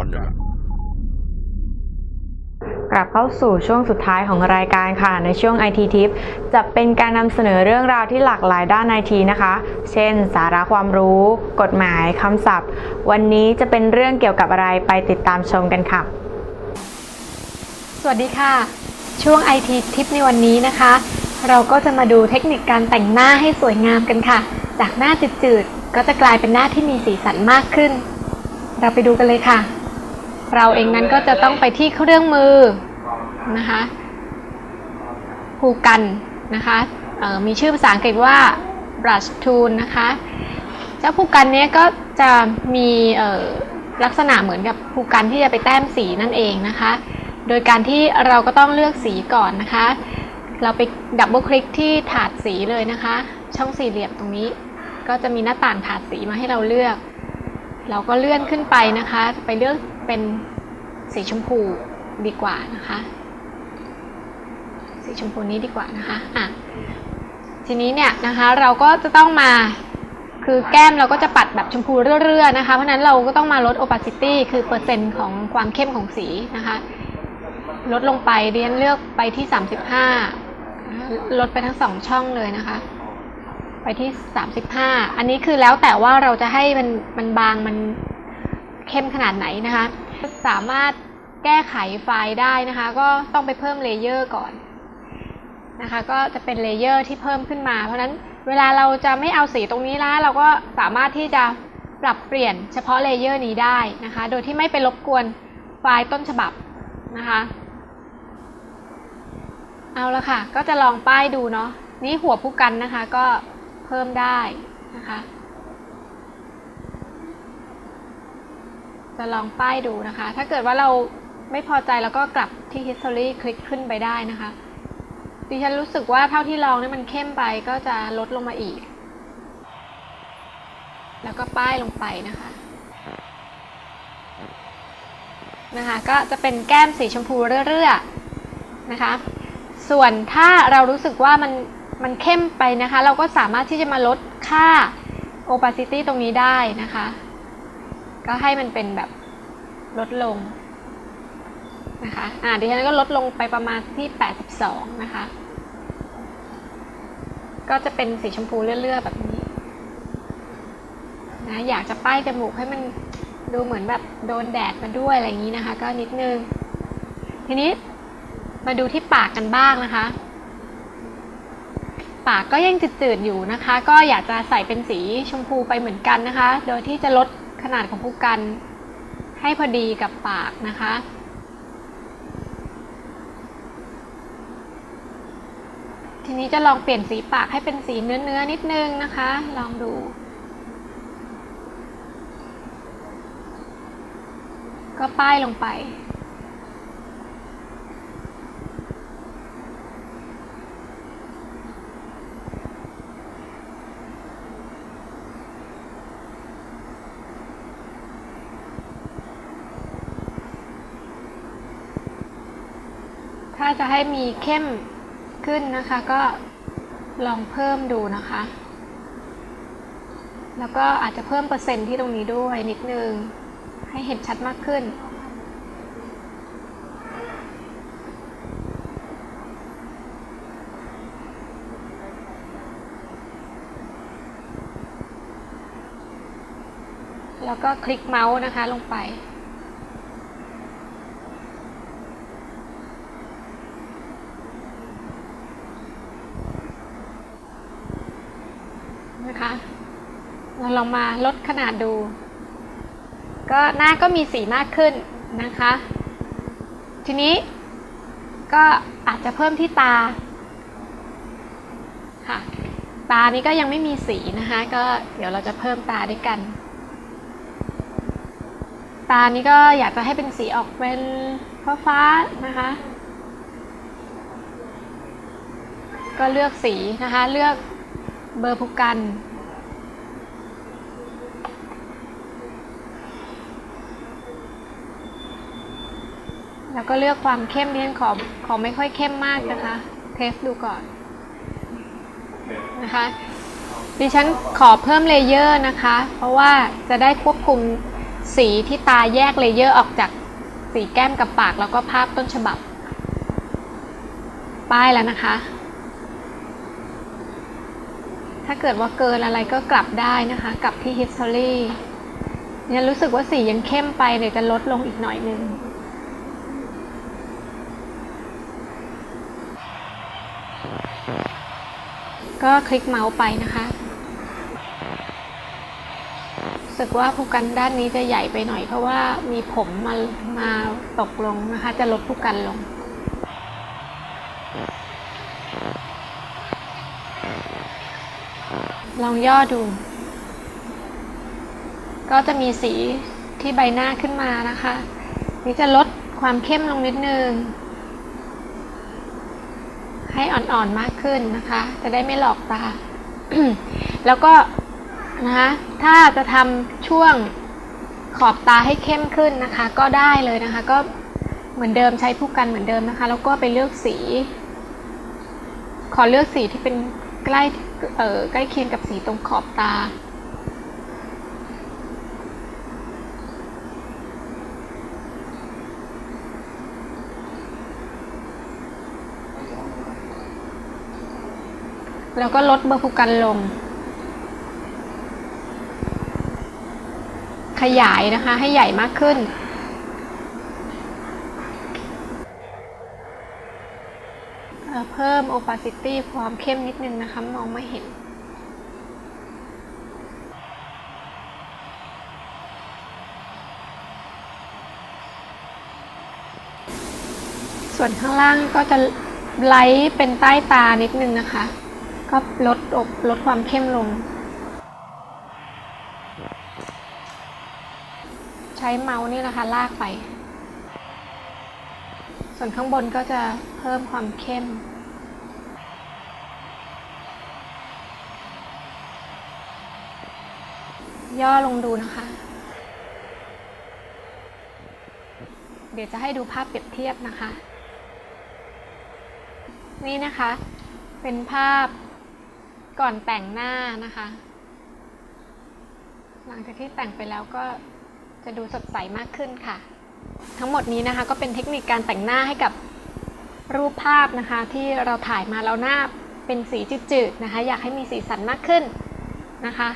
อนนะกลับเข้าสู่ช่วงสุดท้ายของรายการค่ะ ในช่วง IT Tip จะเป็นการนำเสนอเรื่องราวที่หลากหลายด้าน IT นะคะ เช่น สาระความรู้ กฎหมายคำศัพท์ วันนี้จะเป็นเรื่องเกี่ยวกับอะไรไปติดตามชมกันค่ะ สวัสดีค่ะ ช่วง IT ทิปในวันนี้นะคะ เราก็จะมาดูเทคนิคการแต่งหน้าให้สวยงามกันค่ะ จากหน้าจืดๆก็จะกลายเป็นหน้าที่มีสีสันมากขึ้น เราไปดูกันเลยค่ะ เราเองนั้นก็จะต้องไปที่เครื่องมือนะคะภูกันนะคะมีชื่อภาษาอังกฤษว่า brush tool นะคะเจ้าภูกันเนี้ยก็จะมีลักษณะเหมือนกับภูกันที่จะไปแต้มสีนั่นเองนะคะ โดยการที่เราก็ต้องเลือกสีก่อนนะคะ เราไปดับเบิลคลิกที่ถาดสีเลยนะคะ ช่องสี่เหลี่ยมตรงนี้ ก็จะมีหน้าต่างถาดสีมาให้เราเลือก เราก็เลื่อนขึ้นไปนะคะ ไปเลือก เป็นสีชมพูดีกว่านะคะ สีชมพูนี้ดีกว่านะคะอะทีนี้เนี่ยนะคะเราก็จะต้องมาคือแก้มเราก็จะปัดแบบชมพูเรื่อยๆนะคะเพราะนั้นเราก็ต้องมาลด opacity คือเปอร์เซ็นต์ของความเข้มของสีนะคะ ลดลงไปเรียนเลือกไปที่ 35 ลดไปทั้งสองช่องเลยนะคะ ไปที่ 35 อันนี้คือแล้วแต่ว่าเราจะให้มันมันบางมัน เข้มขนาดไหนนะคะ สามารถแก้ไขไฟล์ได้นะคะ ก็ต้องไปเพิ่มเลเยอร์ก่อนนะคะ ก็จะเป็นเลเยอร์ที่เพิ่มขึ้นมา เพราะฉะนั้นเวลาเราจะไม่เอาสีตรงนี้ละเราก็สามารถที่จะปรับเปลี่ยนเฉพาะเลเยอร์นี้ได้นะคะ โดยที่ไม่ไปรบกวนไฟล์ต้นฉบับนะคะ เอาละค่ะ ก็จะลองป้ายดูเนาะ นี่หัวผู้กันนะคะก็เพิ่มได้นะคะ จะลองป้ายดูนะคะ ถ้าเกิดว่าเราไม่พอใจแล้วก็กลับที่ history คลิกขึ้นไปได้นะคะ ดิฉันรู้สึกว่าเท่าที่ลองนี่มันเข้มไปก็จะลดลงมาอีก แล้วก็ป้ายลงไปนะคะ นะคะ ก็จะเป็นแก้มสีชมพูเรื่อยๆนะคะ ส่วนถ้าเรารู้สึกว่ามันมันเข้มไปนะคะ เราก็สามารถที่จะมาลดค่า opacity ตรงนี้ได้นะคะ ก็ให้มันเป็นแบบลดลงนะคะอ่าดิฉันก็ลดลงไปประมาณที่ 82 นะคะ ก็จะเป็นสีชมพูเลื่อยๆแบบนี้นะอยากจะป้ายจมูกให้มันดูเหมือนแบบโดนแดดมาด้วยอะไรอย่างนี้นะคะ ก็นิดนึง ทีนี้มาดูที่ปากกันบ้างนะคะ ปากก็ยังจืดๆอยู่นะคะ ก็อยากจะใส่เป็นสีชมพูไปเหมือนกันนะคะ โดยที่จะลด ขนาดของผู้กันให้พอดีกับปากนะคะ ทีนี้จะลองเปลี่ยนสีปากให้เป็นสีเนื้อๆนิดนึงนะคะ ลองดูก็ป้ายลงไป จะให้มีเข้มขึ้นนะคะ ก็ลองเพิ่มดูนะคะ แล้วก็อาจจะเพิ่มเปอร์เซ็นต์ที่ตรงนี้ด้วยนิดนึง ให้เห็นชัดมากขึ้น แล้วก็คลิกเมาส์นะคะลงไป นะคะ เราลองมาลดขนาดดู ก็หน้าก็มีสีมากขึ้นนะคะ ทีนี้ก็อาจจะเพิ่มที่ตาค่ะ ตานี้ก็ยังไม่มีสีนะคะ ก็เดี๋ยวเราจะเพิ่มตาด้วยกัน ตานี้ก็อยากจะให้เป็นสีออกเป็นฟ้าๆนะคะ ก็เลือกสีนะคะ เลือกเบอร์ผูกัน แล้วก็เลือกความเข้มเรียนขอขอไม่ค่อยเข้มมากนะคะ เทสดูก่อนนะคะดิฉันขอเพิ่มเลเยอร์นะคะ เพราะว่าจะได้ควบคุมสีที่ตาแยกเลเยอร์ออกจากสีแก้มกับปากแล้วก็ภาพต้นฉบับ ป้ายแล้วนะคะ ถ้าเกิดว่าเกินอะไรก็กลับได้นะคะ กลับที่ history เนี่ยรู้สึกว่าสียังเข้มไปเดี๋ยวจะลดลงอีกหน่อยนึง ก็คลิกเมาส์ไปนะคะสึกว่าภูกันด้านนี้จะใหญ่ไปหน่อยเพราะว่ามีผมมามาตกลงนะคะ จะลดภูกันลง ลองย่อดู ก็จะมีสีที่ใบหน้าขึ้นมานะคะ นี่จะลดความเข้มลงนิดนึง ให้อ่อนๆมากขึ้นนะคะ จะได้ไม่หลอกตา แล้วก็นะคะถ้าจะทำช่วงขอบตาให้เข้มขึ้นนะคะ ก็ได้เลยนะคะ ก็เหมือนเดิมใช้ผู้กันเหมือนเดิมนะคะ แล้วก็ไปเลือกสี ขอเลือกสีที่เป็นใกล้เออใกล้เคียงกับสีตรงขอบตา แล้วก็ลดเบอร์ภูกันลง ขยายนะคะให้ใหญ่มากขึ้นเเพิ่ม opacity ความเข้มนิดนึงนะคะ มองไม่เห็นส่วนข้างล่างก็จะไลท์เป็นใต้ตานิดนึงนะคะ ก็ลดอบลดความเข้มลง ใช้เมาส์นี่นะคะ ลากไป ส่วนข้างบนก็จะเพิ่มความเข้มย่อลงดูนะคะ เดี๋ยวจะให้ดูภาพเปรียบเทียบนะคะ นี่นะคะ เป็นภาพ ก่อนแต่งหน้านะคะ หลังจากที่แต่งไปแล้วก็จะดูสดใสมากขึ้นค่ะ ทั้งหมดนี้นะคะก็เป็นเทคนิคการแต่งหน้าให้กับรูปภาพนะคะ ที่เราถ่ายมาแล้วหน้าเป็นสีจืดๆนะคะ อยากให้มีสีสันมากขึ้นนะคะ